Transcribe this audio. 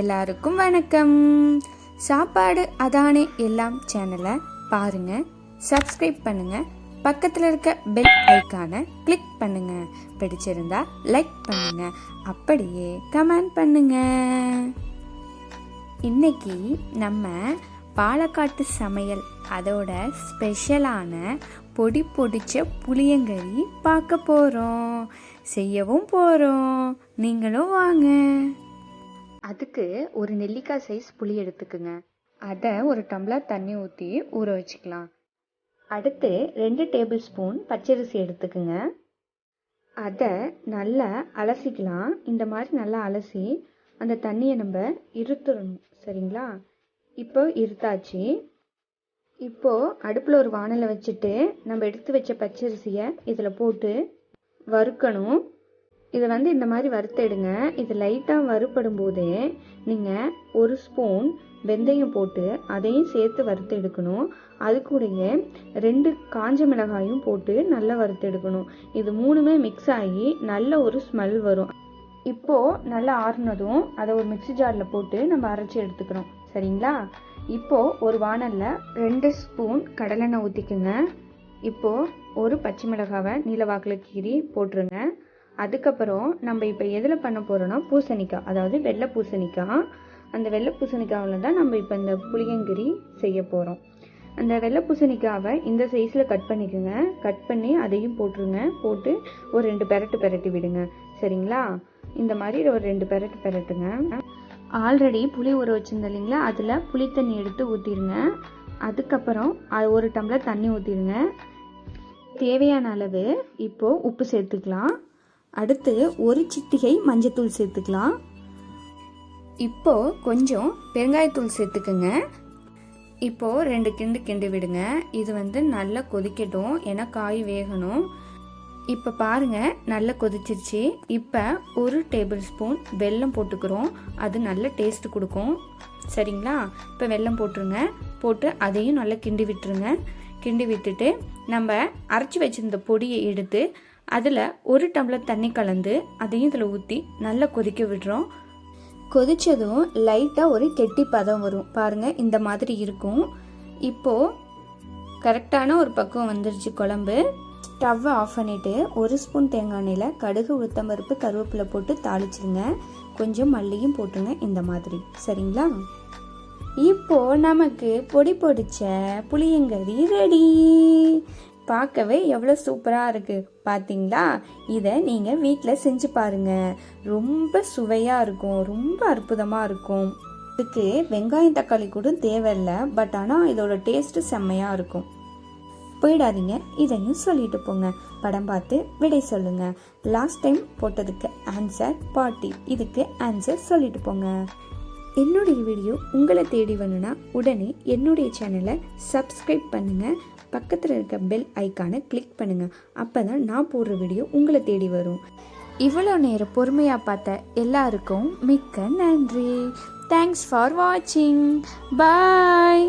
எல்லாருக்கும் வணக்கம். சாப்பாடு அதானே எல்லாம் சேனலை பாருங்கள் சப்ஸ்கிரைப் பண்ணுங்கள் பக்கத்தில் இருக்க பெல் ஐக்கானை கிளிக் பண்ணுங்கள் பிடிச்சிருந்தா லைக் பண்ணுங்கள் அப்படியே கமெண்ட் பண்ணுங்கள் இன்னைக்கு நம்ம பாலக்காட்டு சமையல் அதோட ஸ்பெஷலான பொடி பொடிச்ச புளியங்கறி பார்க்க போகிறோம் செய்யவும் போகிறோம் நீங்களும் வாங்க. அதுக்கு ஒரு நெல்லிக்காய் சைஸ் புளி எடுத்துக்குங்க. அதை ஒரு டம்ளர் தண்ணி ஊற்றி ஊற வச்சுக்கலாம். அடுத்து ரெண்டு டேபிள் ஸ்பூன் பச்சரிசி எடுத்துக்குங்க. அதை நல்லா அலசிக்கலாம். இந்த மாதிரி நல்லா அலசி அந்த தண்ணியை நம்ம இருத்துடணும் சரிங்களா? இப்போ இருத்தாச்சு இப்போது அடுப்பில் ஒரு வானலை வச்சுட்டு நம்ம எடுத்து வச்ச பச்சரிசியை இதில் போட்டு வறுக்கணும். இதை வந்து இந்த மாதிரி வறுத்தெடுங்க. இது லைட்டாக வறுப்படும் போதே நீங்கள் ஒரு ஸ்பூன் வெந்தயம் போட்டு அதையும் சேர்த்து வறுத்து எடுக்கணும் அது கூடயே ரெண்டு காஞ்ச மிளகாயும் போட்டு நல்லா வறுத்து எடுக்கணும் இது மூணுமே மிக்ஸ் ஆகி நல்ல ஒரு ஸ்மெல் வரும். இப்போது நல்லா ஆறுனதும் அதை ஒரு மிக்ஸி ஜாரில் போட்டு நம்ம அரைச்சி எடுத்துக்கிறோம் சரிங்களா? இப்போது ஒரு வானலில் ரெண்டு ஸ்பூன் கடலெண்ணெய் ஊற்றிக்குங்க இப்போது ஒரு பச்சை மிளகாவை நீலவாக்கில் கீறி போட்டுருங்க. அதுக்கப்புறம் நம்ம இப்போ எதில் பண்ண போகிறோம்னா பூசணிக்காய் அதாவது வெள்ளை பூசணிக்காய். அந்த வெள்ளை பூசணிக்காவில் தான் நம்ம இப்போ இந்த புளியங்கிரி செய்ய போகிறோம் அந்த வெள்ளை பூசணிக்காவை இந்த சைஸில் கட் பண்ணிக்கோங்க. கட் பண்ணி அதையும் போட்டுருங்க. போட்டு ஒரு ரெண்டு பெரட்டு பெரட்டி விடுங்க. சரிங்களா? இந்த மாதிரி ஒரு ரெண்டு பெரட்டு பெரட்டுங்க. ஆல்ரெடி புளி ஊற வச்சுருந்த இல்லைங்களா? அதில் புளி தண்ணி எடுத்து ஊற்றிடுங்க அதுக்கப்புறம் அது ஒரு டம்ளர் தண்ணி ஊற்றிடுங்க தேவையான அளவு இப்போது உப்பு சேர்த்துக்கலாம். அடுத்து ஒரு சிட்டிகை மஞ்சத்தூள் சேர்த்துக்கலாம். இப்போ கொஞ்சம் பெருங்காயத்தூள் சேர்த்துக்குங்க. இப்போ ரெண்டு கிண்டு கிண்டு விடுங்க. இது வந்து நல்லா கொதிக்கட்டும். ஏன்னா காய் வேகணும். இப்போ பாருங்க நல்லா கொதிச்சிருச்சு. இப்போ ஒரு டேபிள் ஸ்பூன் வெல்லம் போட்டுக்கிறோம். அது நல்ல டேஸ்ட் கொடுக்கும். சரிங்களா? இப்போ வெல்லம் போட்டுருங்க. போட்டு அதையும் நல்லா கிண்டி விட்டுருங்க. கிண்டி விட்டுட்டு நம்ம அரைச்சி வச்சிருந்த பொடியை எடுத்து அதில் ஒரு டம்ளர் தண்ணி கலந்து அதையும் இதில் ஊற்றி நல்லா கொதிக்க விடுறோம். கொதிச்சதும் லைட்டாக ஒரு கெட்டி பதம் வரும். பாருங்கள் இந்த மாதிரி இருக்கும். இப்போது கரெக்டான ஒரு பக்குவம் வந்துருச்சு குழம்பு. ஸ்டவ்வை ஆஃப் பண்ணிவிட்டு ஒரு ஸ்பூன் தேங்காய் எண்ணெயில் கடுகு உளுத்தம்பருப்பு கருவேப்பிலை போட்டு தாளிச்சிருங்க. கொஞ்சம் மல்லியும் போட்டுருங்க இந்த மாதிரி. சரிங்களா? இப்போ நமக்கு பொடி பொடிச்ச புளியங்கறி ரெடி பார்க்கவே எவ்வளோ சூப்பராக இருக்குது பார்த்தீங்களா இதை நீங்கள் வீட்டில் செஞ்சு பாருங்கள் ரொம்ப சுவையாக இருக்கும். ரொம்ப அற்புதமாக இருக்கும். இதுக்கு வெங்காயம் தக்காளி கூட தேவையில்லை. பட் ஆனால் இதோட டேஸ்ட்டு செம்மையாக இருக்கும். போயிடாதீங்க. இதையும் சொல்லிட்டு போங்க. படம் பார்த்து விடை சொல்லுங்க. லாஸ்ட் டைம் போட்டதுக்கு ஆன்சர் பாட்டி இதுக்கு ஆன்சர் சொல்லிட்டு போங்க. என்னுடைய வீடியோ உங்களை தேடி வரணும்னா உடனே என்னுடைய சேனலை சப்ஸ்கிரைப் பண்ணுங்கள் பக்கத்தில் இருக்க பெல் ஐக்கானை கிளிக் பண்ணுங்கள் அப்போ தான் நான் போடுற வீடியோ உங்களை தேடி வரும். இவ்வளோ நேரம் பொறுமையாக பார்த்த எல்லாருக்கும் மிக்க நன்றி. தேங்க்ஸ் ஃபார் வாட்சிங் பாய்